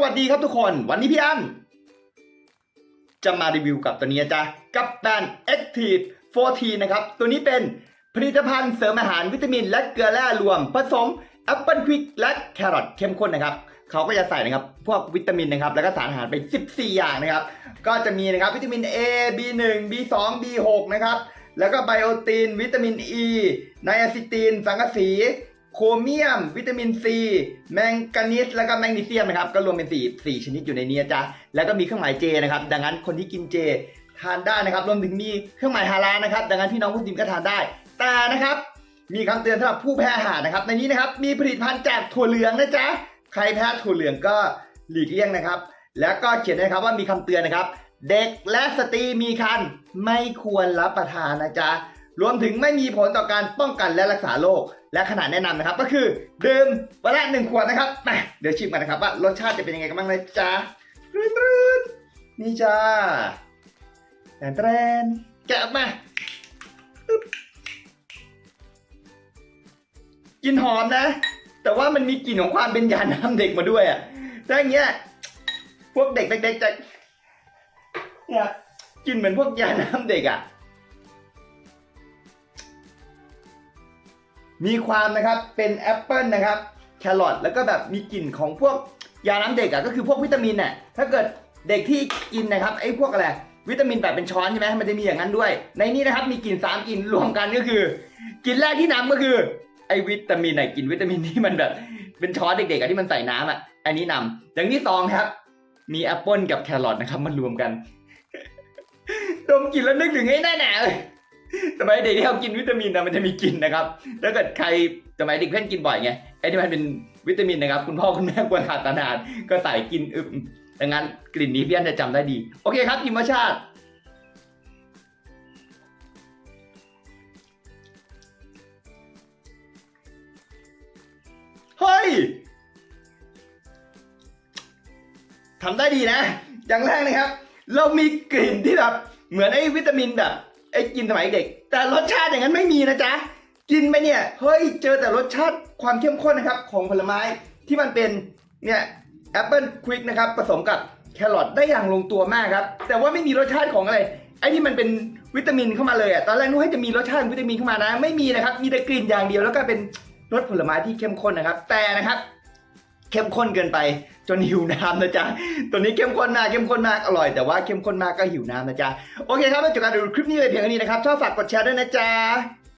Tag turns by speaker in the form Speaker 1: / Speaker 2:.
Speaker 1: วัสดีครับทุกคนวันนี้พี่อั้นจะมารีวิวกับตัวนี้จ๊ะกับแบรนด์ Active 14นะครับ ตัวนี้เป็นผลิตภัณฑ์เสริมอาหารวิตามิน และเกลือแร่รวม ผสมแอปเปิลควิกและแครอทเข้มข้นนะครับเขาก็จะใส่นะครับ พวกวิตามินนะครับ แล้วก็สารอาหารไป 14 อย่างนะครับ ก็จะมีนะครับวิตามิน A B1 B2 B6 นะครับ แล้วก็ไบโอติน วิตามิน E ไนอาซิตีนสังกะสี โครเมียม วิตามินซีแมงกานีสแล้วก็แมกนีเซียมนะครับก็รวมเป็น4 4ชนิดอยู่ในนี้จ๊ะแล้วก็มีเครื่องหมายเจนะครับ ดังนั้นคนที่กินเจทานได้นะครับรวมถึงมีเครื่องหมายฮาลาลนะครับ ดังนั้นพี่น้องมุสลิมก็ทานได้ แต่นะครับ มีคำเตือนสำหรับผู้แพ้อาหารนะครับ ในนี้นะครับมีผลิตภัณฑ์จากถั่วเหลืองนะจ๊ะใครแพ้ถั่วเหลืองก็หลีกเลี่ยงนะครับ แล้วก็เขียนนะครับว่ามีคำเตือนนะครับ เด็กและสตรีมีครรภ์ไม่ควรรับประทานนะจ๊ะ รวมถึงไม่มีผลต่อการป้องกันและรักษาโรคและขนาดแนะนำนะครับ ก็คือดื่มวันละหนึ่งขวดนะครับมาเดี๋ยวชิมกันนะครับว่ารสชาติจะเป็นยังไงกันบ้างนะจ๊ะรึ๊ดตรึ๊ดนี่จ้าแตนแตนแกะออกมากินหอมนะ แต่ว่ามันมีกลิ่นของความเป็นยาน้ำเด็กมาด้วยอะถ้าอย่างเงี้ยพวกเด็กเด็กๆจะเนี่ยกินเหมือนพวกยาน้ำเด็กอะ มีความนะครับเป็นแอปเปิลนะครับแครอทแล้วก็แบบมีกลิ่นของพวกยาน้ำเด็กอะก็คือพวกวิตามินน่ะถ้าเกิดเด็กที่กินนะครับไอ้พวกอะไรวิตามินแบบเป็นช้อนใช่ไหมมันจะมีอย่างนั้นด้วย ในนี้นะครับมีกลิ่นสามกลิ่นรวมกันก็คือกลิ่นแรกที่น้ำก็คือไอ้วิตามินไหนกลิ่นวิตามินที่มันแบบเป็นช้อนเด็กๆอะที่มันใส่น้ำอะอันนี้นำอย่างที่สองครับ มีแอปเปิลกับแครอทนะครับมันรวมกันดมกลิ่นแล้วนึกถึงไอ้นั่นน่เลย สมัยเด็กที่เขากินวิตามินนะมันจะมีกลิ่นนะครับ ถ้าเกิดใครสมัยเด็กเพื่อนกินบ่อยไงไอ้ที่มันเป็นวิตามินนะครับ คุณพ่อคุณแม่ควรขาดตานานก็ใส่กินอึมดังนั้นกลิ่นนี้พี่อันจะจำได้ดี โอเคครับพิมชาติเฮ้ยทำได้ดีนะ อย่างแรกนะครับ เรามีกลิ่นที่แบบเหมือนไอ้วิตามินแบบ ไอ้กินสมัยเด็ก แต่รสชาติอย่างนั้นไม่มีนะจ๊ะ กินไปเนี่ยเฮ้ยเจอแต่รสชาติความเข้มข้นนะครับ ของผลไม้ที่มันเป็นเนี่ยแอปเปิลควิกนะครับผสมกับแครอทได้อย่างลงตัวมากครับ แต่ว่าไม่มีรสชาติของอะไรไอ้ที่มันเป็นวิตามินเข้ามาเลยอะตอนแรกนึกว่าจะมีรสชาติวิตามินเข้ามานะ ไม่มีนะครับมีแต่กลิ่นอย่างเดียวแล้วก็เป็นรสผลไม้ที่เข้มข้นนะครับ แต่นะครับ เข้มข้นเกินไปจนหิวน้ำนะจ๊ะ ตัวนี้เข้มข้นมากเข้มข้นมากอร่อยแต่ว่าเข้มข้นมากก็หิวน้ำนะจ๊ะ โอเคครับแล้วจบการดูคลิปนี้ไปเพียงเท่านี้นะครับชอบฝากกดแชร์ด้วยนะจ๊ะ